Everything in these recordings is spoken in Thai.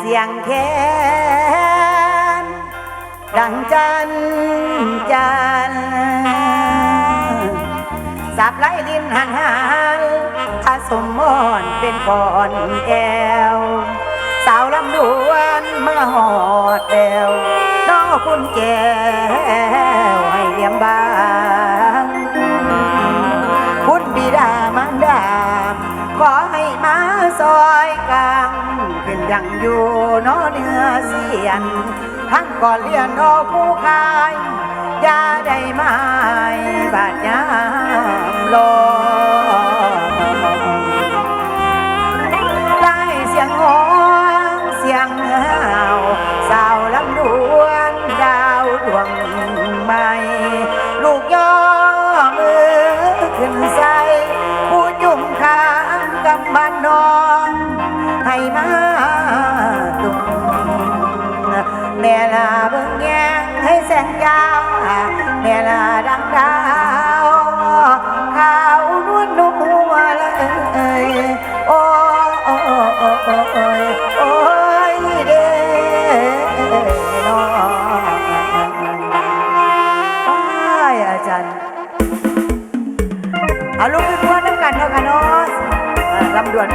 เสียงแคนดังจันจันสับไหลลินหันหันถ้าสมมอนเป็นก่อนแอว สาวลำดวนเมื่อหอดแอวน้องคุณแก้วให้เลี้ยงบางคุณบิดามารดาขอให้มาซอยกลางขึ้น ยังอยู่นอเนื้อเสียน ทั้งก่อนเลียนนอผู้กายอยาได้ไม้บาดยามลอ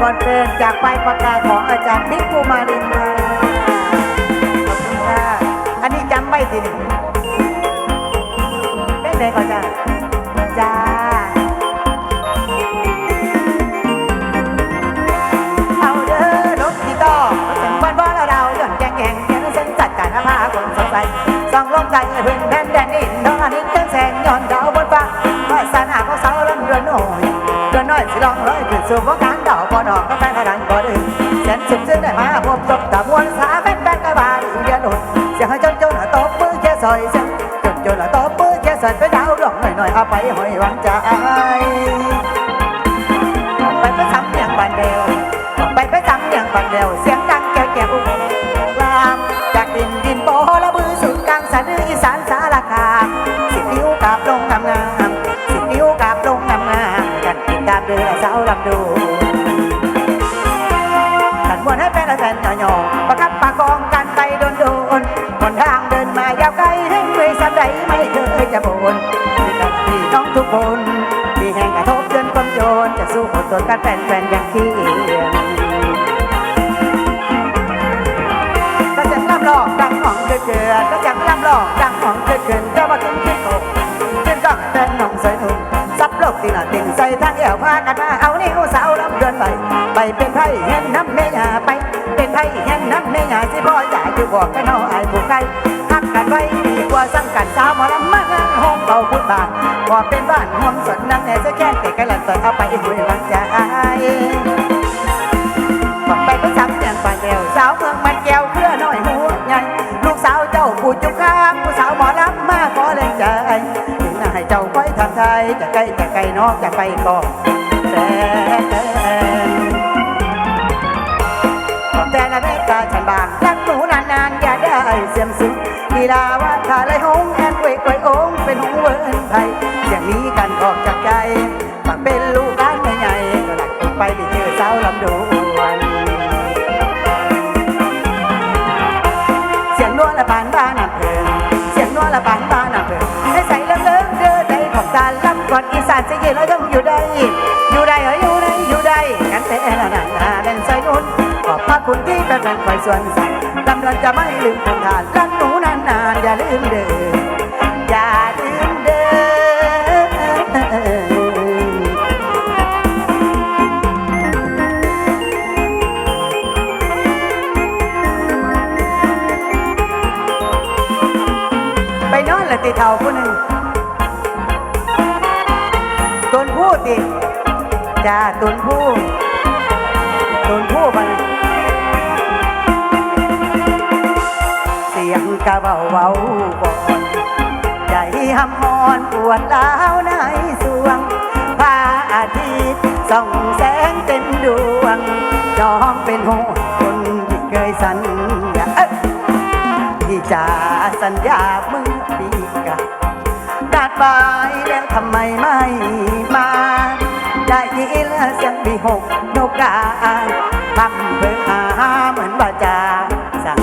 ก่อนเพลินจากไปประกาศของอาจารย์บิ๊กภูมารินค่ะขอบคุณค่ะ อันนี้จำไว้สิได้ไหนก่อนจ้าจ้าเอาเด้อรถที่ต่อมาถึงบ้านว่าเราเราหย่อนแกงแกงแกงเส้นจัดการอาภาคนสงสัยส่องลมใจเพึ่งแผ่นแดนดินน้องอันนี้เครื่องแสงย้อนดาวบนฟ้าว่าสนาของสาวลำเรือนหน่อยเรือนน้อยสิลองร้อยขึ้นสู่งกาามวนสาแฟนแฟนกระบาลเรียนหนุนเสียงให้จนจนตบมือแค่ซอยเสียงจนจนตบมือแค่ซอยไปดาวดอกหน่อยหน่อยเอาไปหอยหวังใจไปไปซ้ำอย่างบันเดียวไปไปซ้ำอย่างบันเดียวเสียง พากันมาเอานิ้วสาวลำเดินไป ไปเป็นไทยเห็นน้ำเมียไป เป็นไทยเห็นน้ำเมียสิพ่ออยากจะบอกกันน้องไอ้ผู้ใครหักกันไว้ดีกว่าสั่งกันสาวมอลำมางานห้องเป่าพุทธบาทพอเป็นบ้านห้องสนนั่งแน่จะแค่เตะกันหลังต่อเอาไปอีกมือหลังใจฝักไปก็ซ้ำเสียงฝ่ายเดียวสาวเมืองมันแก้วเพื่อน้อยหัวใหญ่ลูกสาวเจ้าผู้จุกข้างผู้สาวหมอลำมาขอแรงใจ ให้เจ้าไปทางไทยจะใกล้จะไกลนอกจะไปก่อนแต่แต่ละเมตตาฉันบางรักหนูนานๆอย่าได้เสียมสูงลีลาว่าถ้าเลยหงแอนกวยกวยองเป็นหงเวิร์นไทยเสียงนี้กันออกจากใจฝักเป็นลูกำก่อนอีสานจะยืนแล้วต้องอยู่ได้ อยู่ได้เอออยู่ได้อยู่ได้กันแต่ละนานนาเป็นใส่นุ่นขอบพระคุณที่เป็นแฟนคอยส่วนสั่งกำลังจะไม่ลืมทำทานรักหนูนานๆอย่าลืมเด้ออย่าลืมเด้อไปนอนละติเท่าผู้หนึ่ง จ้าตุนผู้ตุนผู้มันเสียงกะเบาเบาก่อนใจหำฮอนปวดร้าวในสวงพระอาทิตย์ส่องแสงเต็มดวงน้องเป็นหัวคนที่เคยสัญญาที่จะสัญญาเมื่อปีกะนัดบายแล้วทำไมไม่มา ได้ยินเสียงปีหกนกกาทำเพื่อหาเหมือนว่าจะสั่ง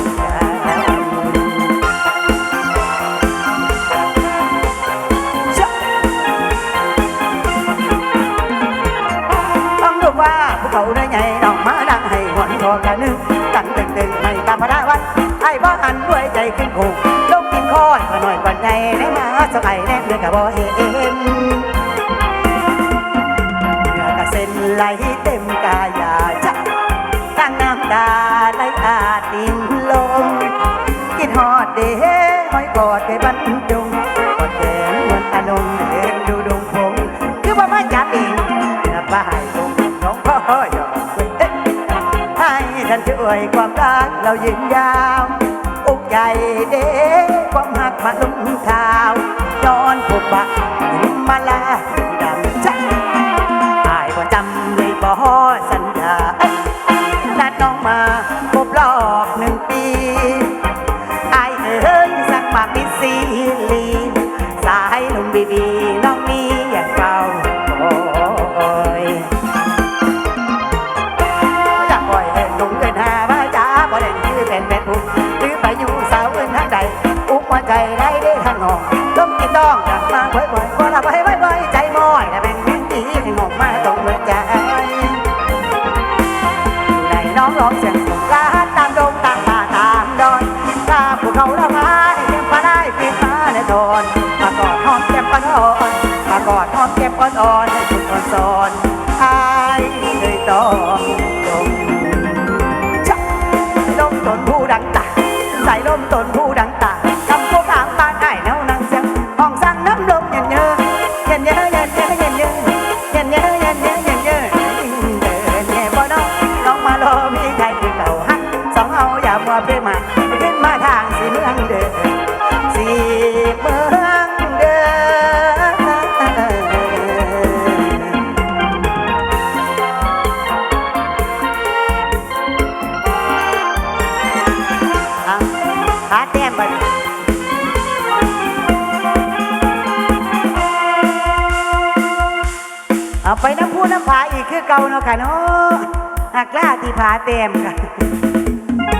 ต้องรู้ว่าพวกเขาได้ไงน้องมาดังให้หวนคอกันนึงตั้งตึงตึงไม่ตามมาได้วันไอ้บ้าหันด้วยใจขึ้นโขกลงกินคอยก็หน่อยกว่าในแน่มาสบายแน่เดือนกับบ่เห็น ไหลเต็มกายาจะตั้งน้ำตาไหลอาดินลมกินหอดเด้หอยกอดไปบรรจงกอดแขนเหมือนอานงเดินดูดงพงคือว่ามาจับเองนะป้ายตรงน้องพ่อยอมเอ๊ะให้ท่านช่วยความรักเรายืนยาวอกใหญ่เด้ความหักมาลุ่มเท้านอนผูกบะ ต้องกันต้องอยากมาบ่อยๆ ไปน้ำพูน้ำผาอีกคือเก่าเนาะค่ะเนาะหักล้าที่ผาเต็มค่ะ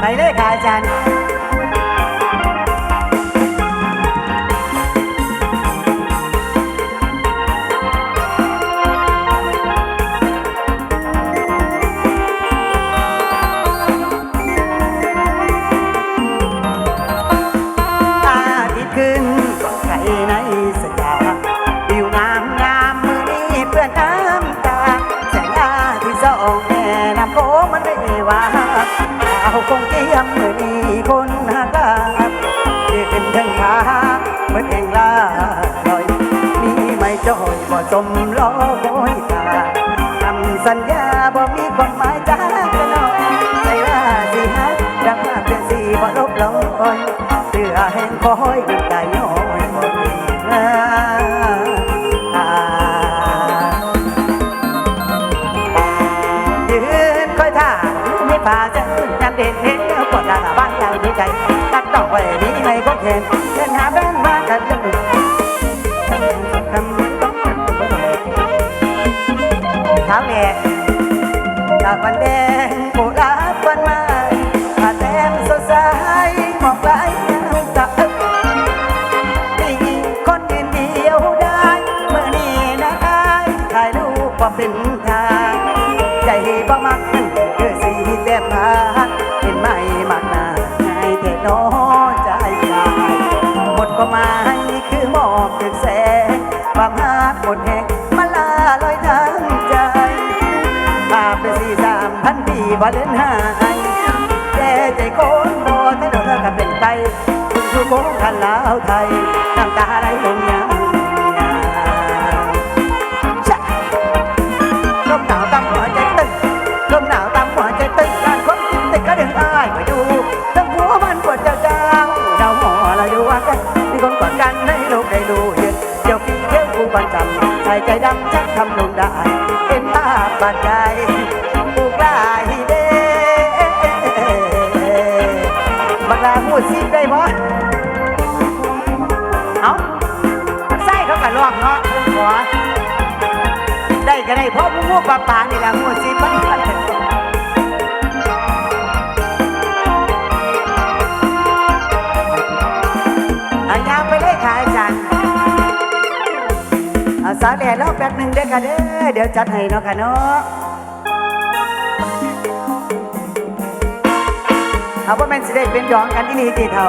ไปเลยค่ะอาจารย์ ว่าเอาคงเกี่ยมมือนีคนหักลายืนถึงขาเหมือนเองลาลอยมีไม่จอยบ่สมรอคอยตาคำสัญญาบ่มีความหมายจากันน้อยใจว่าสิฮักดังมากเพียงสี่บ่ลบลอยเสื้อแห้งก้อย องไปนี้ไม่ก็เห็นเห็นหาแบนมากันยังดึกคำต้องเท้าแหลกดอกวันแดงโบรา พันปีบ่เล่นหายแต่ใจคนบ่ถ้าโดนเธอก็เป็นไตคุณคือโค้งทันลาวไทยน้ำตาไหลลงยามชะลมหนาวตามหัวใจตึ้งลมหนาวตามหัวใจตึ้งการคนกินติดก็ดึงอ้ายไปดูทั้งหัวมันปวดเจ้าเจ้าดาหัวเราอยู่ว่ากันมีคนกอดกันให้โลกได้รู้เย็นเดี๋ยวพี่เที่ยวกูประจำใส่ใจดำชักทำลงได้เห็นภาพบาดใจ หัวปลาปลานี่ละหัวซีปลาไปเลายจังเอาสาแหล่รล่าแป๊บหนึ่งเด้อค่ะเด้อเดี๋ยวจัดให้เนาะค่ะเนาะเอาว่ามันสิได้เป็นยองกันที่นี่ตีเท่า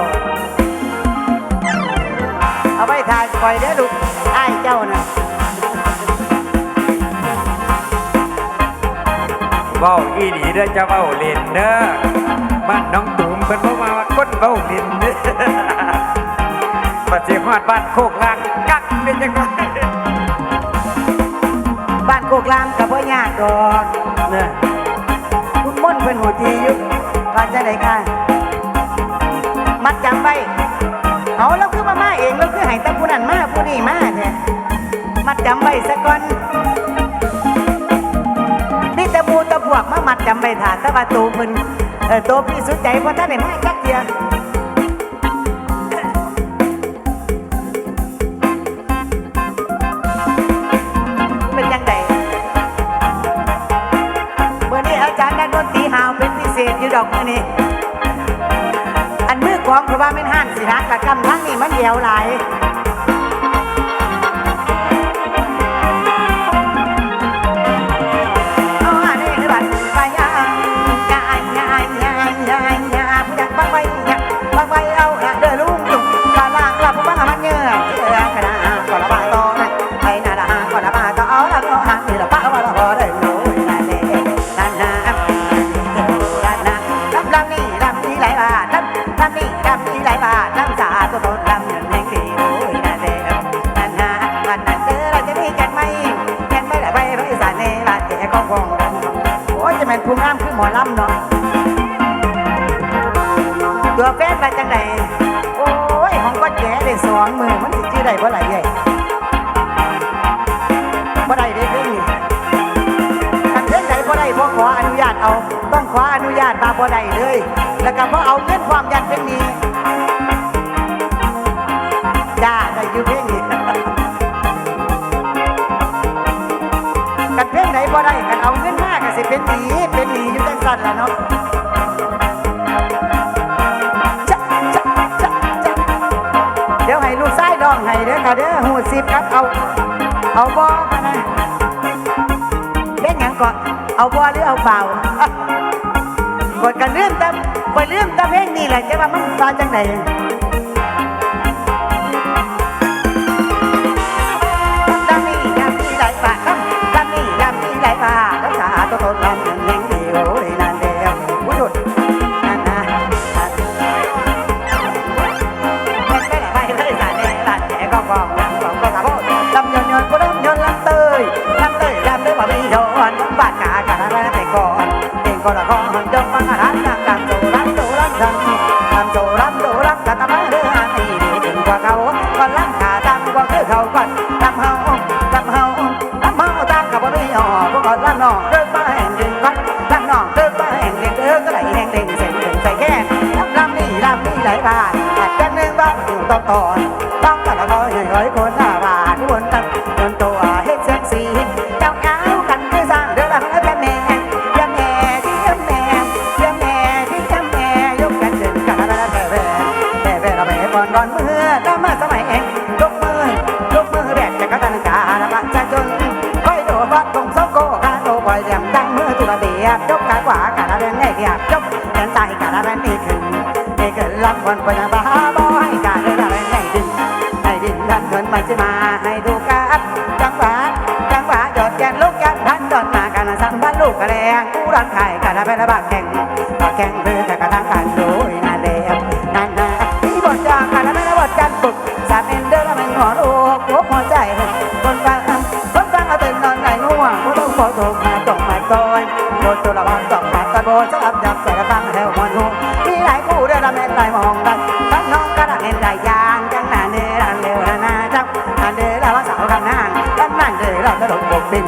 เอาไว้ทานคอยเด้อลูกไอ้เจ้า เว้าอีดีเด้อจะเว้าเล่นเด้อบ้านน้องตูมเพิ่นบ่มาว่าคนเว้าเล่นเด้อปัจเจฮอดบ้านโคกลางกักเป็นจังไดบ้านโคกลามกับพ่อยากดอกเนี่ยคุณม่นเป็นหัวทีอยู่ว่าจะไหนค่ะมัดจำไว้เอาแล้วคือมามาเองแล้วคือให้แตะผู้นั้นมาผู้นี้มาเนี่ยมัดจำไว้ซะก่อนนี่แตะมูแตะ พวกมามัดจำไว้ถาแตะประตูมันเออตัวพี่สุดใจเพราะท่านไหนมาจักเดียเป็นยังไงเมื่อนี้อาจารย์นักดนตรีหาวเป็นพิเศษอยู่ดอกมื่อนี้อันมือของเพราะว่าไม่นห่านสินะกะกำทั้งนี้มันเดียวหลาย มอลำเนาะตัวแฟนมาจังไหนโอ้ยของก็แก่ได้สองมือมันสิชื่อได้เพราะอะไรใหญ่เพราะใดได้เรื่องนี้กันเพื่อนใดบ่ได้บ่ขออนุญาตเอาต้องขออนุญาตมาบ่ได้เลย แล้วก็บ่เอาเงินความยันเป็นหนี้จ้าได้อยู่เพียงนี้กันเพื่อนใดบ่ได้กัน เป็นหนีเป็นหนี้อยู่จังซั่นละเนาะจ๊ะจ๊ะจ๊ะจ๊ะเดี๋ยวให้ลูกชายร้องให้เด้อค่ะเด้อหูสิบครับเอา เอาบ่มานะเป็นหยังก่อนเอาบัวหรือเอาเปล่ากดกันเรื่องตามกดเรื่องตามเพลงนี่แหละจะว่ามันตาจังไหน นตัวเฮ็ดเซ็กซี่เจ้าเอากันคือสร้างเดือดร้อนแม่แม่แม่ที่แม่แม่ที่แม่ยกกันเดินกันละแม่แม่แม่แม่เราแม่ก่อนก่อนเมื่อแล้วมาสมัยเองยกมือยกมือแบกจากกันกาละบัดจะจนค่อยโดดวัดตรงโซโก้กาโตปล่อยแหลมตั้งมือตุระเบียบยกขาขวากาละแม่แม่เดียบยกแขนซ้ายกาละแม่นี่ขึ้นนี่ขึ้นรับคนปัญญาบ้าบ่ให้กาเลยละแม่ให้ดึงให้ดินดันเงินมันจะมาให้ดู กันจังหวะจังหวะหยดแกนลูกยันพันดอนมากันสัมพันลูกกระแรงกูรักไข่กันไปละบากแข่งบากแข่งเพื่อจะกระทั่งกันโดยนั่นเดียนั่นนะที่บทจางกันแล้วไม่ได้บทกันฝึกสามเอ็นเดอร์แล้วมันหัวโอ้กหัวหัวใจคนฟังคนฟังเอาตื่นนอนไหนง่วงกูต้องขอโทษมาตกมาตอยโดนตัวละวันสองมาตะโบสลับยับใส่กระตังแถวมันหูมีหลายคู่เดินละแม่นหลายมองกัน ดอเราจะลงบกดิน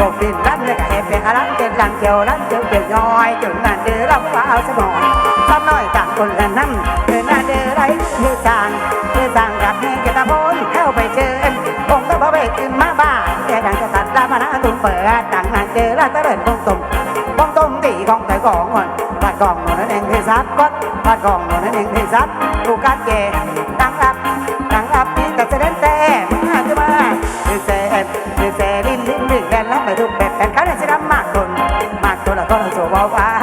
บกดินรันเลยกับเอฟเป็นอลันเกินลังเกียวรันเจียวเปลี่ยนย้อยจนนั่นเดือเราว่าเอาสมองซ้ำน้อยต่างคนละนั่งเดือน้าเดือไรเดือจางเดือจางกับให้กระตาโพนเข้าไปเชิญองค์ต้องพระเวทขึ้นมาบ้านแต่ดังจะตัดลามานาตุ้มเปิดดังนั่นเดือละตะเรินบงตุ่มบงตุ่มตีของแต่กองก่อนบาดกองนั่นเองที่ซับก็บาดกองนั่นเองที่ซับลูกการเกดังรับดังรับ นี่แต่เสด็จแต่มาจะมาเดือแสนเดือแสลิ้นลิ้นดึงแดนรับไปทุกแบบแผ่นกันสิดำมากคนมากคนแล้วก็โซ่เบา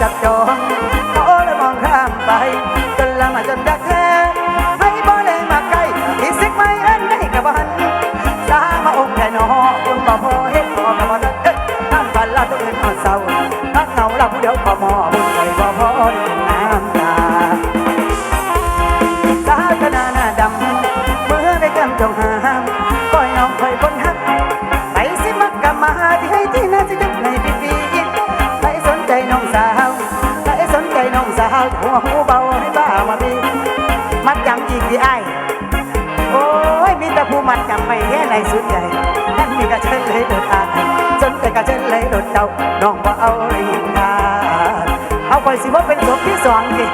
จับจองเขาเลยมองข้ามไป จนละมาจนดักแท้ให้บ่เลยมาใกล้อีสิกไม่เอ็นได้กับบันสามาองค์แค่นอคุณบ่พอเฮ็ดพอกับบ่ทันเอ็ดน้ำฝันละตัวอื่นอ่อนเศร้าพักเหงาละผู้เดียวก็มอบุญไว้บ่พอด้เป็นน้ำตาสาธนาหน้าดำเมื่อได้กำจงหา ไม่แย่ในสุดใหญ่นั่นมีกระเชิญเลยโดดอายสนใจกระเชิญเลยโดดเดาน้องว่าเอาเลยยิงทาเอาคอยสิว่าเป็นศพที่สองดิ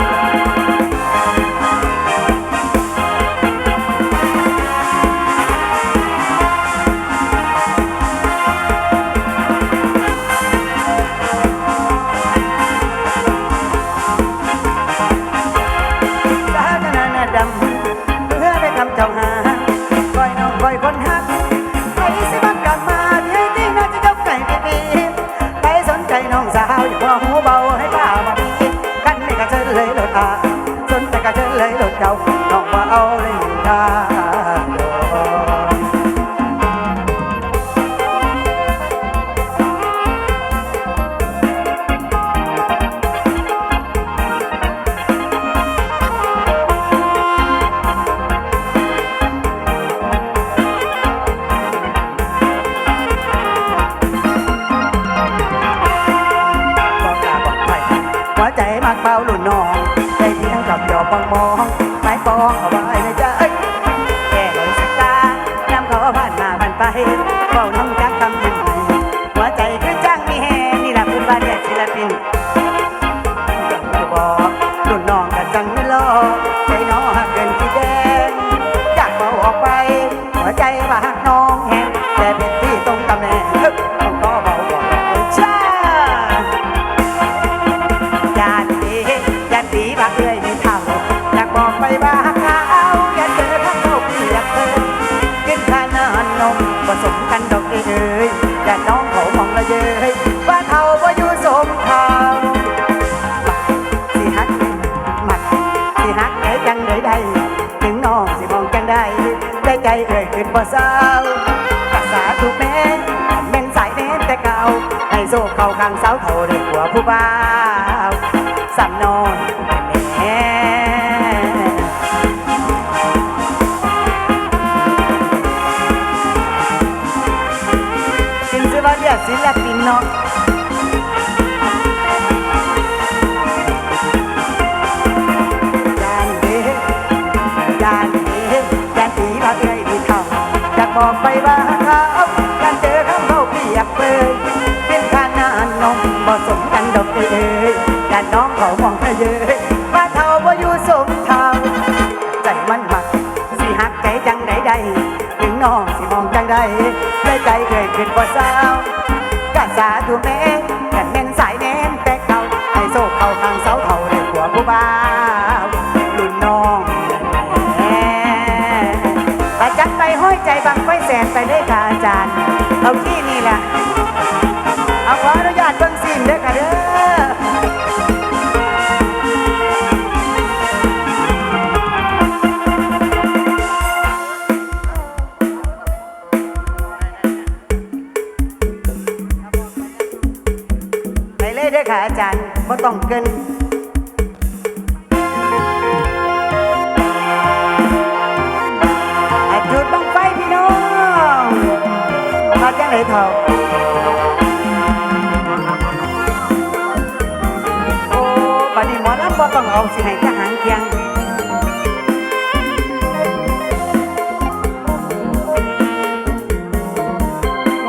บ่เศร้ารักษาถูกแม่แม่นสายแน่แต่เก่าให้โซ่เข้าข้างเสาเท่าเด็กหัวผู้บ่าวสำนอน บอกไปว่าเขาการเจอเขาเขาเปียกเปยเป็นขนาดนมบ่สมกันดอกเอ้ยยานน้องเขามองเธอเย้ยว่าเท่าว่าอยู่สมเท่าใจมันมักสิหักใจจังใดใดถึงน้องสิมองจังใดได้ใจเคยขึ้นกว่าสากะสาธุแม่กันแม่นสายแน่นแต่เก่าให้โซ่เขาทางเสาเท่าเด็กหัวผู้บ่า เอาที่นี่แหละ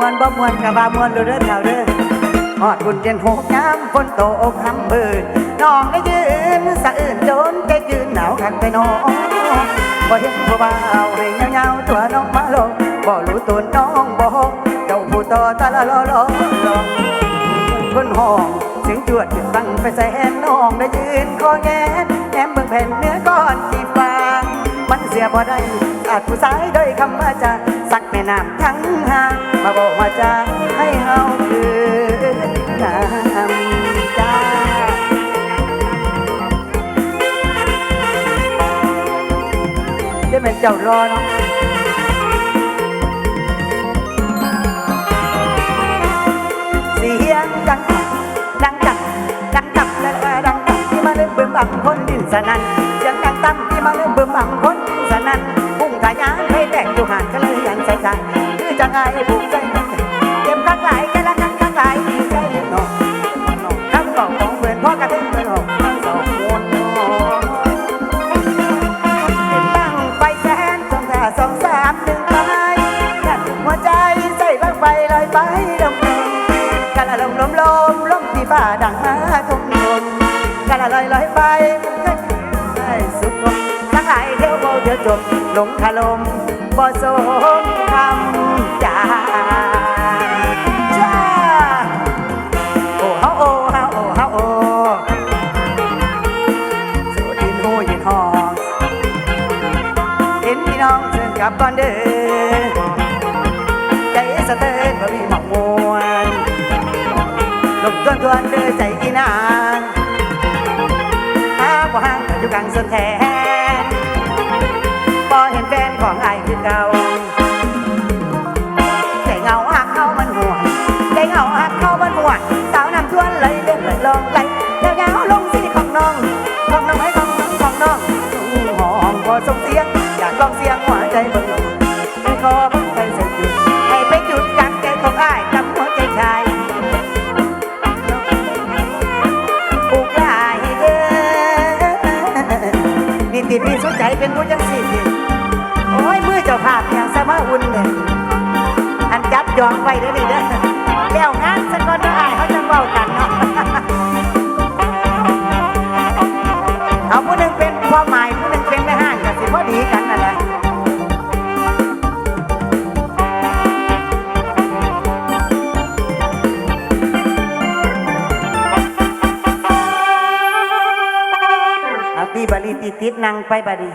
มวนบ่มวนกะว่ามวนดูเด้อเถ่าเด้อฮอดบุญเย็นหกยามฝนตกคำเบิดน้องได้ยืนสะอื่นโจนใจยืนหนาวคักไปน้องบ่เห็นผู้บ่าวให้ยาวๆตัวน้องมาลงบ่รู้ตัวน้องบ่เจ้าผู้ต่อตาละลอลอลอคนห้องเสียงจวดขึ้นฟังไปแสนน้องได้ยืนคอแงนแอมเบิ่งแผ่นเนื้อก้อนที่ฟางมันเสียบ่ได้อาจผู้สายโดยคำว่าจะสักแม่น้ำทั้งหาง มาบอกว่าจะให้เฮาคืนน้ำใจได้เป็นเจ้ารอเนาะเสียงดังดังจักดังจักและดังจักที่มาเล่นเบิ่มบังคนดินสนั่นเสียงดังตั้มที่มาเล่นเบิ่มบังคนดินสนั่น จบลงคาลมบ่สมคำจาจ้าโอ้เฮาโอ้เฮาโอ้เฮาโอ้สุดยินหูยินหองเห็นพี่น้องเชิญกลับก่อนเด้อใจสะเตือนบ่มีหมอกมวนลมทวนทวนเด้อใจอีนางหาบ่ห่างอยู่กลางสนแท ไหลยวยาวลงสิของน้อง ของน้องให้ของน้องของน้องสู่ห้องบ่ส่งเสียง อยากลองเสียงหัวใจเบิ่งลงให้ขอเบิ่งใจใส่จุดให้ไปจุดกลางใจของอ้ายกับหัวใจชายปลูกหลายเด้อนี่ติพี่สุดใจเป็นผู้จังสี่สิโอ้ยมือเจ้าภาพอย่างสมาอุ่นเลยอันจับยองไว้เด้อนี่เด้อ นั่งไปบาลี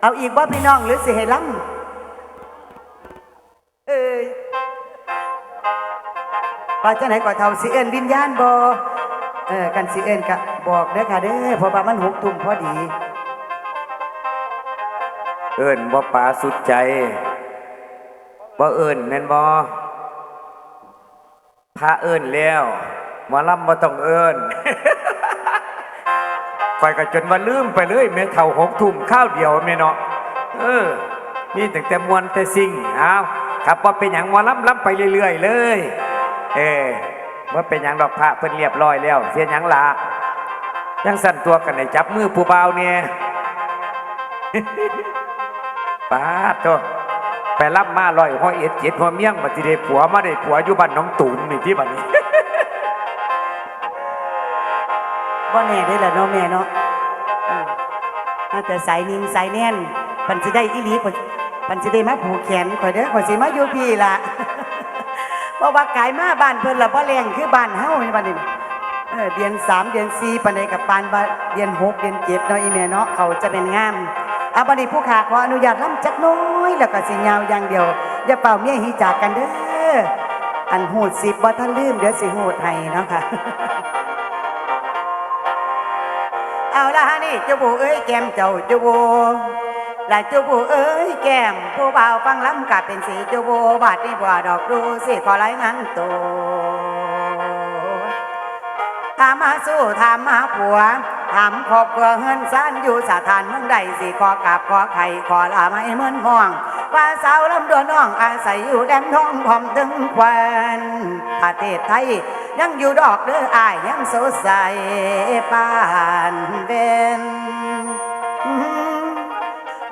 เอาอีกว่าพี่น้องหรือสิให้ล้ำเอ้ยว่าจะไหนก่อนเท่าสิเอินวิญญาณบอเออกันสิเอินกะบอกเด้อค่ะเด้อพราะว่ามันหกทุ่มพอดี เอินบ่ป่าสุดใจบ่เอินแม่นบ่พระเอินแล้วหมอลำบ่ต้องเอิน ข่อยก็จนว่าลืมไปเลยแม่เฒ่าหกทุ่มข้าวเดียวแม่เนาะเออนี่ตั้งแต่มวนแต่สิ่งอ้าครับว่าเป็นหยังหมอลำลำไปเรื่อยๆเลย เออว่าเป็นหยังดอกพระเพิ่นเรียบร้อยแล้ว เสียหยังล่ะยังสั่นตัวกันให้จับมือผู้บ่าเนี่ยป้าดโตไปรับมาลอยห้อยเอ็ดเจ็ดหัวเมี่ยงมาที่ได้ผัวมาได้ผัวอยู่บ้านน้องตูมนี่ที่บ้านนี้ บ่แน่ได้อละเนาะแม่เนาะอืมเอาแต่สายนิ่งสายแน่นปันสิได้อีหลีปันปันสิได้มาผูกแขนข่อยเด้อข่อยสิมาอยู่พี่ล่ะเพราะว่าไกลมาบ้านเพิ่นละบ่แรงคือบ้านเฮานี่บัดนี้เออเดือนสามเดือนสี่ปานใดกับปานว่าเดือนหกเดือนเจ็ดเนาะอีแม่เนาะเขาจะเป็นงามอาบันี้ผู้ขาขออนุญาตล่ำจักน้อย แล้วก็สิยาวอย่างเดียว อย่าเป่าเมียหิจากกันเด้ออันหูดสิบบ่ทันลืมเดี๋ยวสิหูดให้เนาะค่ะ เอาละฮะนี่เจ้าบูเอ้ยแก้มเจ้าเจ้าบูลายเจ้าบูเอ้ยแก้มผู้บ่าวฟังล้ำกับเป็นสีเจ้าบูบาดนี่บัวดอกดูสิขอไล่งานตัวถามมาสู้ถามมาผัว ถามครอบครัวเฮินซานอยู่สถานเมืองใดสิขอกราบขอไข่ขอลาไม่เหมือนม่วงว่าสาวลำดวนน้องอาศัยอยู่แดนท้องพร้อมถึงควันประเทศไทย ยังอยู่ดอกเด้ออายยังสดใสปานเป็น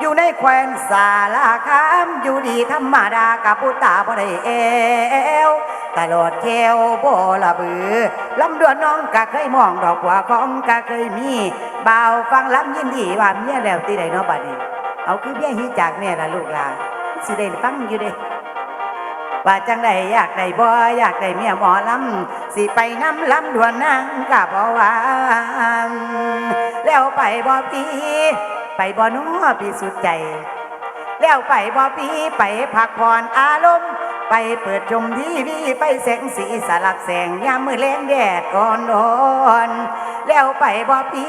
อยู่ในแควนสาลาคามอยู่ดีธรรมดากับผู้ตาบ่ได้เอว ตลอดเที่ยวบ่ละบือลำดวนน้องก็เคยมองดอกบัวของก็เคยมีบ่าวฟังลำยินดีว่าเมียแล้วที่ใดเนาะบัดนี้ เอาคือเบี้ยฮีจากแม่ละลูกหลานสิได้ฟังอยู่เด้ว่าจังใดอยากได้บ่อยากได้เมียหมอลำสิไปน้ำลำดวนนางกับบ่หวานแล้วไปบ่ปีไปบ่นัวปีสุดใจ แล้วไปบ่ปีไปพักผ่อนอารมณ์ ไปเปิดชมทีวีไปแสงสีสลับแสงยามมือแลงแดดก่อนนอน แล้วไปบ่ปี